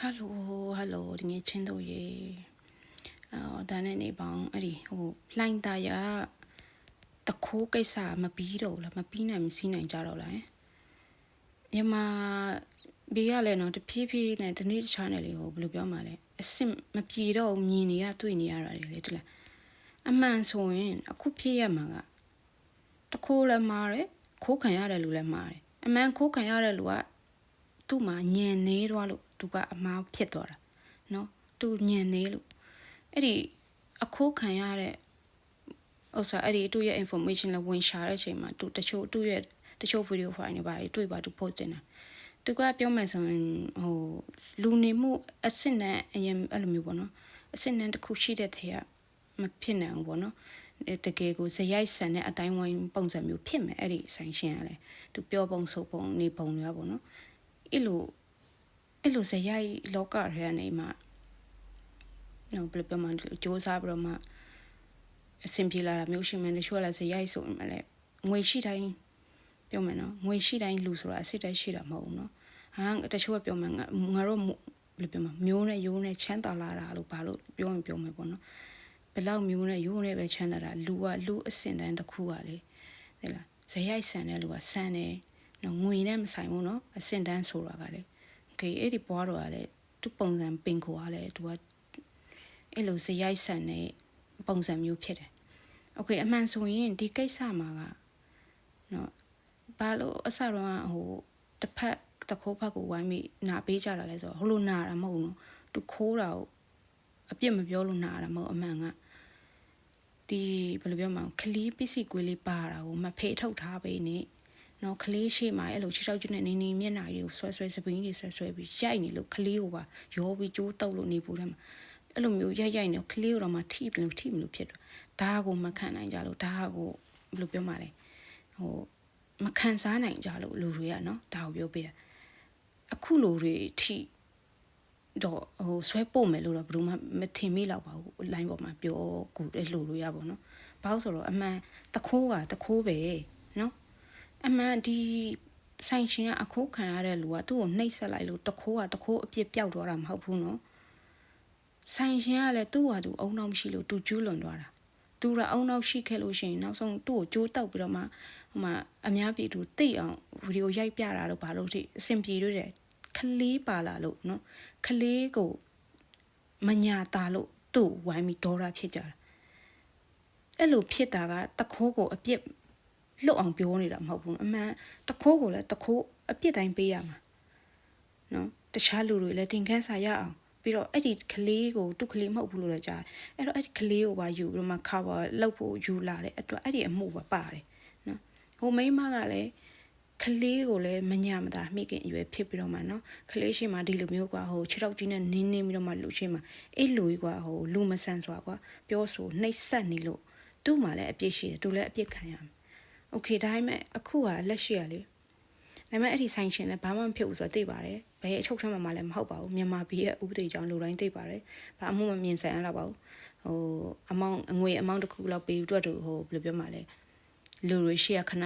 ဟယ်လိုဟယ်လိုဒီနေ့ချင်းတို့ရေအော်ဒါနဲ့နေပေါင်းအဲ့ဒီဟိုလှိုင်းသားရတခိုးကိစ္စမပြီးတော့ဘူးလားမပြီးနိုင်မစီးနိုင်ကြတော့လားညမဘေးရလဲနော်တဖြည်းဖြည်းနဲ့ဒီနေ့တခြားနယ်လေးကိုဘယ်လိုပြောမှလဲအစ်စ်မပြေတော့ဘူးမြင်နေရတွေ့နေရတာတွေလေတလားအမှန်ဆိုရင် အခုဖြစ်ရမှာကတခိုးလည်းမားတယ်ခိုးခံရတဲ့လူလည်းမားတယ်အမှန်ခိုးခံရတဲ့လူကသူ့မှာညင်နေတော့လို့ သူကအမားဖြစ်သွားတာနော်သူညင်နေလို့အဲ့ဒီအခိုးခံရတဲ့ဥစ္စာအဲ့ဒီသူ့ရဲ့ information လည်းဝင်ရှာတဲ့အချိန်မှာသူတချို့သူ့ရဲ့တချို့ video file တွေပါတွေ့ပါသူ post တင်တာသူကပြောမယ်ဆိုရင်ဟိုလူနေမှုအဆင့်နဲ့အရင်အဲ့လိုမျိုးပေါ့နော်အဆင့်နဲ့တစ်ခုရှိတဲ့ထဲကမဖြစ်နိုင်ဘူးပေါ့နော်တကယ်ကိုဇရိုက်ဆန်တဲ့အတိုင်းဝိုင်းပုံစံမျိုးဖြစ်မယ်အဲ့ဒီဆိုင်ရှင်ကလည်းသူပြောပုံဆိုပုံနေပုံတွေပေါ့နော်အဲ့လို အဲ့လိုဇရိုက်လောကထဲကနေမှနော်ဘယ်လိုပြောမှစ조사ပြီးတော့မှအဆင်ပြေလာတာမျိုးရှိမှတချို့ကလည်းဇရိုက်ဆိုရင်လည်းငွေရှိတိုင်းပြောမယ်နော်ငွေရှိတိုင်းလူဆိုတာအစစ်တိုင်းရှိတာမဟုတ်ဘူးနော်ဟာတချို့ကပြောမယ်ငါငါတို့ဘယ်လိုပြောမမျိုးနဲ့ရိုးနဲ့ချမ်းသာလာတာလို့ဘာလို့ပြောရင်ပြောမယ်ပေါ့နော်ဘယ်လောက်မျိုးနဲ့ရိုးနဲ့ပဲချမ်းသာတာလူကလူအစင်တန်းတစ်ခုကလေဟဲ့လားဇရိုက်ဆန်တဲ့လူကဆန်တယ်နော်ငွေနဲ့မဆိုင်ဘူးနော်အစင်တန်းဆိုတာကလေโ อเคအဲ့ဒီဘွားတော်ကလေသူပုံစံပင်ခေါ်ကလေသူကအဲ့လိုဇရိုက်ဆန်တဲ့ပုံစံမျိုးဖြစ်တယ်โอเคအမှန်ဆိုရင်ဒီကိစ္စမှာကနော်ဘာလို့အစတော့ဟိုတစ်ဖက်တခိုးဖက်ကိုဝိုင်းပြီးနာပေးကြတာလဲဆိုတော့ဟိုလိုနာတာမဟုတ်ဘူးနော်သူခိုးတာကိုအပြစ်မပြောလို့နာတာမဟုတ်အမှန်ကဒီဘယ်လိုပြောမလဲခလီးပစ္စည်းကွေးလေးပါတာကိုမဖေထုတ်ထားပေးနေ နော်ကလေးရှိမှအဲ့လိုချီချောက်ကျွနဲ့နေနေမျက်နှာကြီးကိုဆွဲဆွဲစပင်းကြီးဆွဲဆွဲပြီးရိုက်နေလို့ကလေးကိုပါရောပြီးကြိုးတုပ်လို့နေဖို့တည်းမှာအဲ့လိုမျိုးရိုက်ရိုက်နေကလေးကိုတော့မှထိပလို့ထိမလို့ဖြစ်တော့ဒါကိုမခံနိုင်ကြလို့ဒါကိုဘယ်လိုပြောမှလဲဟိုမခံစားနိုင်ကြလို့လူတွေကနော်ဒါကိုပြောပေးတာအခုလူတွေထိတော့ဟိုဆွဲပို့မယ်လို့တော့ဘယ်သူမှမထင်မိတော့ပါဘူး line ပေါ်မှာပြောကူတဲ့လူတွေရပါတော့ဘာလို့ဆိုတော့အမှန်တခိုးကတခိုးပဲနော် အမှန်ဒီဆိုင်ရှင်ကအခိုးခံရတဲ့လူကသူ့ကိုနှိပ်ဆက်လိုက်လို့တခိုးကတခိုးအပြစ်ပြောက်သွားတာမဟုတ်ဘူးနော်ဆိုင်ရှင်ကလည်းသူ့ဟာသူအုံနောက်မရှိလို့သူကျူးလွန်သွားတာသူကအုံနောက်ရှိခဲ့လို့ရှိရင်နောက်ဆုံးသူ့ကိုကြိုးတောက်ပြီးတော့မှဟိုမှာအများပြည်သူသိအောင်ဗီဒီယိုရိုက်ပြတာတော့ဘာလို့ထိအဆင်ပြေလို့တဲ့ခလေးပါလာလို့နော်ခလေးကိုမညာတာလို့သူ့ဝိုင်းပြီးဒေါ်တာဖြစ်ကြတာအဲ့လိုဖြစ်တာကတခိုးကိုအပြစ် လွတ်အောင်ပြောနေတာမဟုတ်ဘူးအမှန်တခိုးကိုလည်းတခိုးအပြစ်တိုင်းပေးရမှာနော်တခြားလူတွေလည်းသင်ခန်းစာရအောင်ပြီးတော့အဲ့ဒီကလေးကိုသူ့ကလေးမဟုတ်ဘူးလို့လည်းကြားတယ်အဲ့တော့အဲ့ဒီကလေးကိုပါယူပြီးတော့မှ cover လုပ်ဖို့ယူလာတဲ့အတွက်အဲ့ဒီအမှုပါပါတယ်နော်ဟိုမိန်းမကလည်းကလေးကိုလည်းမညမတာမိခင်အရွယ်ဖြစ်ပြီးတော့မှနော်ကလေးရှိမှဒီလိုမျိုးကွာဟိုခြေထောက်ကြီးနဲ့နင်းနေပြီးတော့မှလူရှိမှအဲ့လူကြီးကွာဟိုလူမဆန်စွာကွာပြောဆိုနှိပ်စက်နေလို့သူ့မှာလည်းအပြစ်ရှိတယ်သူလည်းအပြစ်ခံရမယ် โอเคဒါပေမဲ့အခုကလက်ရှိရလေဒါပေမဲ့အဲ့ဒီဆိုင်ရှင်လည်းဘာမှမဖြစ်ဘူးဆိုတော့သိပါတယ်ဘယ်အချုပ်ထဲမှာမှလည်းမဟုတ်ပါဘူးမြန်မာပြည်ရဲ့ဥပဒေကြောင့်လူတိုင်းသိပါတယ်ဘာအမှုမမြင်ဆိုင်ရတော့ပါဘူးဟိုအမောင်အငွေအမောင်တစ်ခုလောက်ပေးအတွက်တူဟိုဘယ်လိုပြောမှလဲလူတွေရှိရခဏ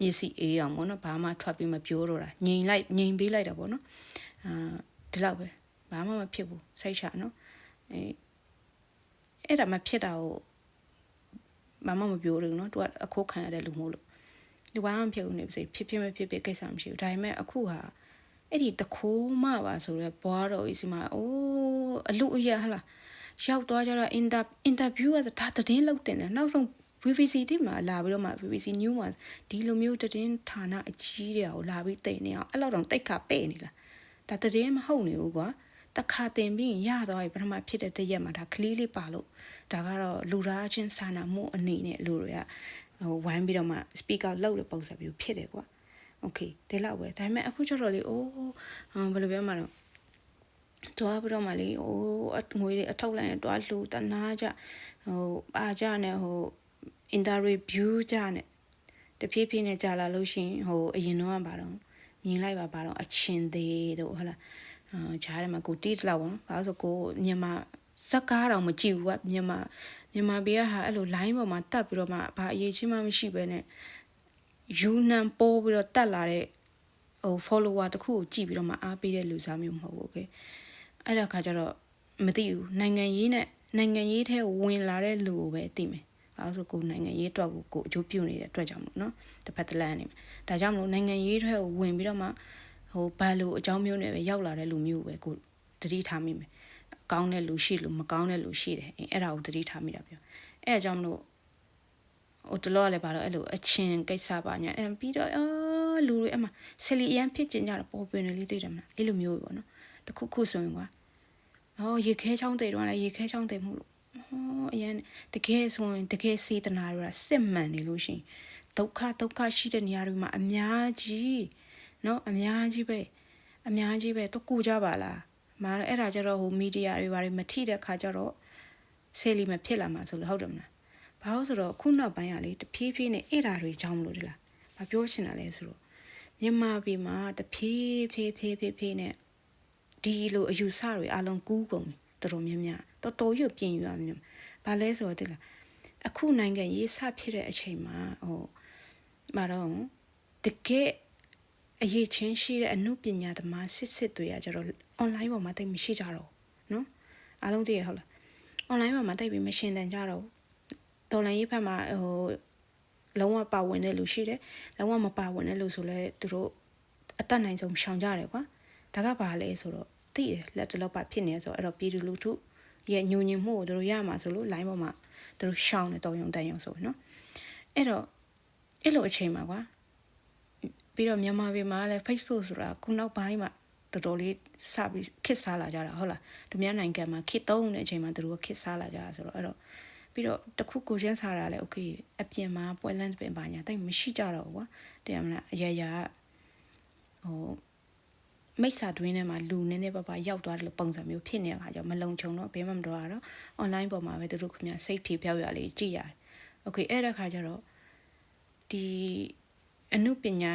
မျက်စိအေးအောင်ပေါ့နော်ဘာမှထွက်ပြီးမပြောတော့တာငြိမ်လိုက်ငြိမ်ပေးလိုက်တာပေါ့နော်အာဒီလောက်ပဲဘာမှမဖြစ်ဘူးစိတ်ချနော်အဲအဲ့ဒါမှဖြစ်တာကို ဘာမှမပြောဘူးနော်သူကအခိုးခံရတဲ့လူမို့လို့ဒီဘာမှမဖြစ်ဘူးနေပါစေဖြစ်ဖြစ်မဖြစ်ဖြစ်ကိစ္စမရှိဘူးဒါပေမဲ့အခုဟာအဲ့ဒီတခိုးမပါဆိုတော့ဘွားတော်ကြီးစီမှာအိုးအလူအရဟလားရောက်သွားကြတော့ in the interview ကဒါတည်င်းလောက်တင်တယ်နောက်ဆုံး VVC တိမှာလာပြီးတော့မှ VVC New မှာဒီလိုမျိုးတည်င်းဌာနအကြီးတွေကိုလာပြီးတိတ်နေအောင်အဲ့လောက်တော့တိတ်ခါပဲ့နေလားဒါတည်င်းမဟုတ်နေဘူးကွာ တခါတင်ပြီးရတော့ပထမဖြစ်တဲ့တရက်မှာဒါကလေးလေးပါလို့ဒါကတော့လူသားချင်းစာနာမှုအနေနဲ့လူတွေကဟိုဝိုင်းပြီးတော့မှ speak out လောက်တဲ့ပုံစံမျိုးဖြစ်တယ်ကွာ okay ဒီလောက်ပဲဒါပေမဲ့အခုကျတော့လေအိုးဘယ်လိုပြောမှတော့တွားပြီးတော့မှလေအိုးငွေတွေအထောက်လိုက်ရင်တွားလှူတနာကြဟိုပါကြနဲ့ဟို interview ကြနဲ့တဖြည်းဖြည်းနဲ့ကြာလာလို့ရှင်ဟိုအရင်တော့ကဘာတော့မြင်လိုက်ပါဘာတော့အချင်းသေးတို့ဟုတ်လား ဂျားထဲမှာကိုတီးလောက်ပေါ့ဘာလို့ဆိုကိုမြန်မာဇက်ကားတော့မကြည့်ဘူးကမြန်မာမြန်မာပြည်ကဟာအဲ့လို line ပေါ်မှာတက်ပြီးတော့မှဘာအရေးချင်းမှမရှိပဲနဲ့ယူနန်ပိုးပြီးတော့တက်လာတဲ့ဟို follower တခုကိုကြည့်ပြီးတော့မှအားပေးတဲ့လူစားမျိုးမဟုတ်ဘူး okay အဲ့ဒါခါကျတော့မသိဘူးနိုင်ငံရေးနဲ့နိုင်ငံရေးထဲဝင်လာတဲ့လူကိုပဲသိမယ်။ဘာလို့ဆိုကိုနိုင်ငံရေးအတွက်ကိုကိုအကျိုးပြုနေတဲ့အတွက်ကြောင့်မလို့နော်။တစ်ဖက်တစ်လမ်းနေမှာ။ဒါကြောင့်မလို့နိုင်ငံရေးထဲကိုဝင်ပြီးတော့မှ ဟိုဘာလို့အကြောင်းမျိုးနဲ့ပဲရောက်လာတဲ့လူမျိုးပဲကိုတတိထားမိမယ်။ကောင်းတဲ့လူရှိလို့မကောင်းတဲ့လူရှိတယ်။အဲ့ဒါကိုတတိထားမိတာပြော။အဲ့အကြောင်းမလို့ဟိုတလောကလည်းပါတော့အဲ့လိုအချင်းကိစ္စပါညာအဲ့ပြီးတော့အော်လူတွေအမှဆယ်လီအရန်ဖြစ်ကျင်ကြတာပေါ်ပင်လေးတွေ့တယ်မလားအဲ့လိုမျိုးပဲပေါ့နော်တခုခုဆိုရင်ကွာအော်ရေခဲချောင်းတဲ့တော့လည်းရေခဲချောင်းတဲ့မှုလို့ဟောအရင်တကယ်ဆိုရင်တကယ်စေတနာတွေကစစ်မှန်နေလို့ရှိရင်ဒုက္ခဒုက္ခရှိတဲ့နေရာတွေမှာအများကြီး နော်အများကြီးပဲအများကြီးပဲတကူကြပါလားမာအဲ့ဒါကြတော့ဟိုမီဒီယာတွေဘာတွေမထိတဲ့ခါကြတော့ဆေးလီမဖြစ်လာမှာဆိုလို့ဟုတ်တယ်မလားဘာလို့ဆိုတော့ခုနောက်ပိုင်းကလေတဖြည်းဖြည်းနဲ့အဲ့ဒါတွေကြောင်းမလို့တလားဘာပြောချင်တာလဲဆိုတော့မြန်မာပြည်မှာတဖြည်းဖြည်းဖြည်းဖြည်းဖြည်းနဲ့ဒီလိုအယူဆတွေအလုံးကူးကုန်တယ်တော်တော်များများတော်တော်ရွပြင်ယူရမျိုးဘာလဲဆိုတော့တလားအခုနိုင်ငံရေးဆဖြစ်တဲ့အချိန်မှာဟိုမတော်တကယ် အရေးချင်းရှိတဲ့အမှုပညာသမားစစ်စစ်တွေကကျတော့ online ပေါ်မှာတိတ်မရှိကြတော့နော်အားလုံးသိရဟုတ်လား online ပေါ်မှာတိတ်ပြီးမရှင်းတန်ကြတော့တော်လိုင်းရေးဘက်မှာဟိုလုံးဝပါဝင်တဲ့လူရှိတယ်လုံးဝမပါဝင်တဲ့လူဆိုလဲသူတို့အတက်နိုင်ဆုံးရှောင်ကြတယ်ကွာဒါကဘာလဲဆိုတော့သိတယ်လက်တလောက်ပါဖြစ်နေဆိုတော့အဲ့တော့ပြည်သူလူထုရဲ့ညဉ့်ညင်မှုကိုတို့ရမှာဆိုလို့ line ပေါ်မှာတို့ရှောင်းနေတော့ယုံတန်ယုံဆိုနော်အဲ့တော့အဲ့လိုအချိန်မှာကွာ ပြီးတော့မြန်မာပြည်မှာလည်း Facebook ဆိုတာခုနောက်ပိုင်းမှာတော်တော်လေးစပြီးခစ်စားလာကြတာဟုတ်လားသူများနိုင်ငံမှာခစ်သုံးတဲ့အချိန်မှာတို့ကခစ်စားလာကြတာဆိုတော့အဲ့တော့ပြီးတော့တခုကိုချင်းစားတာလည်း okay အပြင်မှာပွဲလန်းပင်ပါညာတိတ်မရှိကြတော့ဘူးကွာတရားမလားအရရဟိုမိတ်ဆာတွင်းထဲမှာလူနည်းနည်းပါးပါးရောက်သွားတယ်လို့ပုံစံမျိုးဖြစ်နေတဲ့အခါကျတော့မလုံခြုံတော့ဘယ်မှမတော်ရတော့ online ပေါ်မှာပဲတို့ခင်ဗျစိတ်ဖြေပြောက်ရလေးကြည့်ရတယ်။ Okay အဲ့တဲ့ခါကျတော့ဒီအမှုပညာ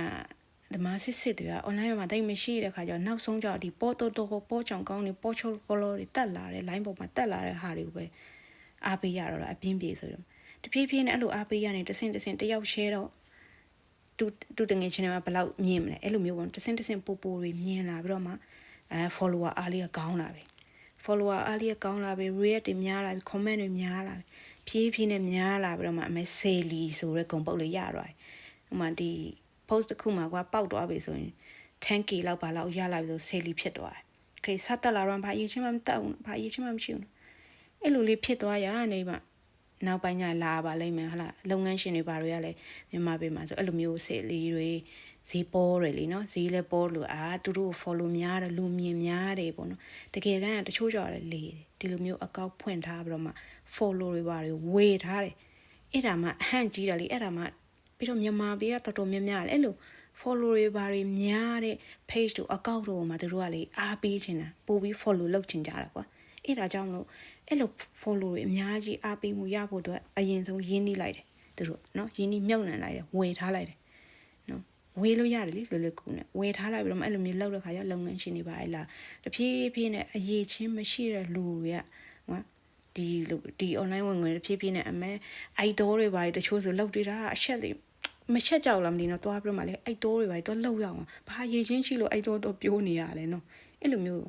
ဓမ္မစစ်စစ်တွေက online မှာတိတ်မရှိတဲ့ခါကျတော့နောက်ဆုံးကျတော့ဒီပေါ်တော်တော်ပေါ်ချောင်ကောင်းနေပေါ်ချိုကလောတွေတက်လာတယ် line ပေါ်မှာတက်လာတဲ့ဟာတွေကိုပဲအားပေးရတော့အပြင်းပြေဆိုတော့တဖြည်းဖြည်းနဲ့အဲ့လိုအားပေးရနေတဆင့်တဆင့်တယောက် share တော့တူတူတငယ်ချင်းတွေမှာဘယ်လောက်မြင်မလဲအဲ့လိုမျိုးပေါ့တဆင့်တဆင့်ပို့ပို့တွေမြင်လာပြီးတော့မှအဲ follower အားလေးကကောင်းလာပြီ follower အားလေးကကောင်းလာပြီ react တွေများလာပြီ comment တွေများလာပြီဖြည်းဖြည်းနဲ့များလာပြီးတော့မှအမေဆေလီဆိုတဲ့ဂုံပုတ်လေးရတော့တယ်ဥမာဒီ post တစ်ခုမှာကွာပေါက်သွားပြီဆိုရင် 10k လောက်ပါလောက်ရလာပြီဆိုဆေလီဖြစ်သွားတယ်။ okay ဆက်တက်လာတော့ဘာရေးချင်းမှမတက်ဘူးဘာရေးချင်းမှမရှိဘူး။အဲ့လိုလေးဖြစ်သွားရနေမှနောက်ပိုင်းကျလာပါလိမ့်မယ်ဟလားလုပ်ငန်းရှင်တွေဘာတွေကလည်းမြန်မာပြည်မှာဆိုအဲ့လိုမျိုးဆေလီတွေဈေးပေါ်တယ်လीနော်ဈေးလည်းပေါ်လို့အာသူတို့ follow များတယ်လူမြင်များတယ်ပေါ့နော်တကယ်တမ်းတချို့ကြော်လည်းလေဒီလိုမျိုးအကောက်ဖွင့်ထားပြီးတော့မှ follow တွေဘာတွေဝေထားတယ်အဲ့ဒါမှအဟန့်ကြီးတယ်လေအဲ့ဒါမှ ပြီးတော့မြန်မာပြည်ကတော်တော်များများလည်းအဲ့လို follow တွေဘာတွေများတဲ့ page တို့ account တို့မှာတို့ကလေအားပေးချင်တာပို့ပြီး follow လုပ်ချင်ကြတာကွာအဲ့ဒါကြောင့်မလို့အဲ့လို follow တွေအများကြီးအားပေးမှုရဖို့အတွက်အရင်ဆုံးရင်းနှီးလိုက်တယ်သူတို့เนาะရင်းနှီးမြုပ်နှံလိုက်တယ်ဝယ်ထားလိုက်တယ်နော်ဝေးလို့ရတယ်လေလွယ်လွယ်ကူနဲ့ဝယ်ထားလိုက်ပြီးတော့အဲ့လိုမျိုးလောက်တဲ့ခါကျလုပ်ငန်းရှင်တွေပါအဲ့လားတဖြည်းဖြည်းနဲ့အရေးချင်းမရှိတဲ့လူတွေကဟောဒီဒီ online ဝင်ငွေတဖြည်းဖြည်းနဲ့အမဲ idol တွေပါတချို့ဆိုလောက်တွေ့တာအချက်လေး မချက်ကြောက်လားမသိတော့တွားပြီးတော့မှလေအိုက်တိုးတွေပါတော့လောက်ရအောင်ဘာရည်ချင်းရှိလို့အိုက်တိုးတော့ပြိုးနေရလဲနော်အဲ့လိုမျိုး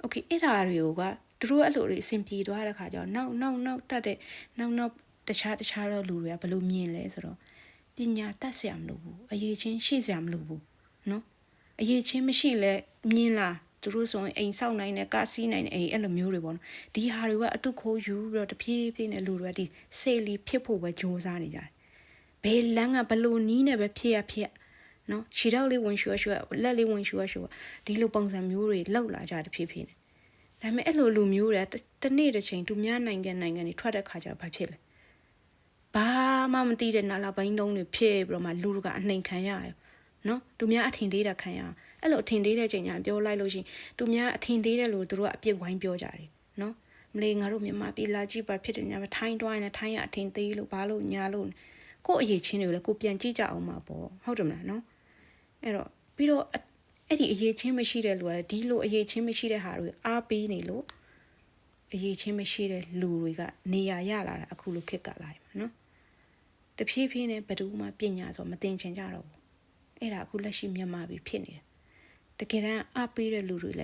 โอเคအဲ့ဒါတွေကသူတို့အဲ့လိုတွေအဆင်ပြေသွားတဲ့ခါကျတော့နောက်နောက်နောက်တက်တဲ့နောက်နောက်တခြားတခြားတော့လူတွေကဘယ်လိုမြင်လဲဆိုတော့ပညာတတ်ဆရာမလို့ဘူးအရေးချင်းရှိဆရာမလို့ဘူးနော်အရေးချင်းမရှိလဲမြင်လားသူတို့ဆိုရင်အိမ်ဆောက်နိုင်တဲ့ကားစီးနိုင်တဲ့အိမ်အဲ့လိုမျိုးတွေပေါ့နော်ဒီဟာတွေကအတုခိုးယူပြီးတော့တဖြည်းဖြည်းနဲ့လူတွေကဒီစေလီဖြစ်ဖို့ပဲကြိုးစားနေကြတယ် ဘယ်လမ်းကဘလို့နီးနဲ့ပဲဖြစ်ရဖြစ်နော်ခြေထောက်လေးဝင်ရှူရှူလက်လေးဝင်ရှူရှူဒီလိုပုံစံမျိုးတွေလောက်လာကြတဖြည်းဖြည်းနဲ့ဒါပေမဲ့အဲ့လိုလူမျိုးတွေတနေ့တစ်ချိန်သူများနိုင်ငံနိုင်ငံတွေထွက်တဲ့ခါကျတော့ဘာဖြစ်လဲဘာမှမသိတဲ့နာလာပိုင်းတုံးတွေဖြစ်ပြီးတော့မှလူကအနှိမ်ခံရရနော်သူများအထင်သေးတာခံရအဲ့လိုအထင်သေးတဲ့ချိန်ညာပြောလိုက်လို့ရှိရင်သူများအထင်သေးတဲ့လူသူတို့ကအပြစ်ဝိုင်းပြောကြတယ်နော်မလေးငါတို့မြန်မာပြည်လာကြည့်ပါဖြစ်တယ်ညာထိုင်းတွိုင်းနဲ့ထိုင်းရအထင်သေးလို့ဘာလို့ညာလို့ ကို့အရေးချင်းတွေကိုလည်းကိုပြန်ကြည့်ကြအောင်ပါပေါ့ဟုတ်တယ်မလားနော်အဲ့တော့ပြီးတော့အဲ့ဒီအရေးချင်းမရှိတဲ့လူကဒီလိုအရေးချင်းမရှိတဲ့ဟာတွေအားပေးနေလို့အရေးချင်းမရှိတဲ့လူတွေကနေရာရလာတာအခုလိုခက်ကလာပြီနော်တဖြည်းဖြည်းနဲ့ဘယ်သူမှပညာဆိုမသိချင်ကြတော့ဘူးအဲ့ဒါအခုလက်ရှိမြန်မာပြည်ဖြစ်နေတယ်တကယ်တမ်းအပေးတဲ့လူတွေလည်း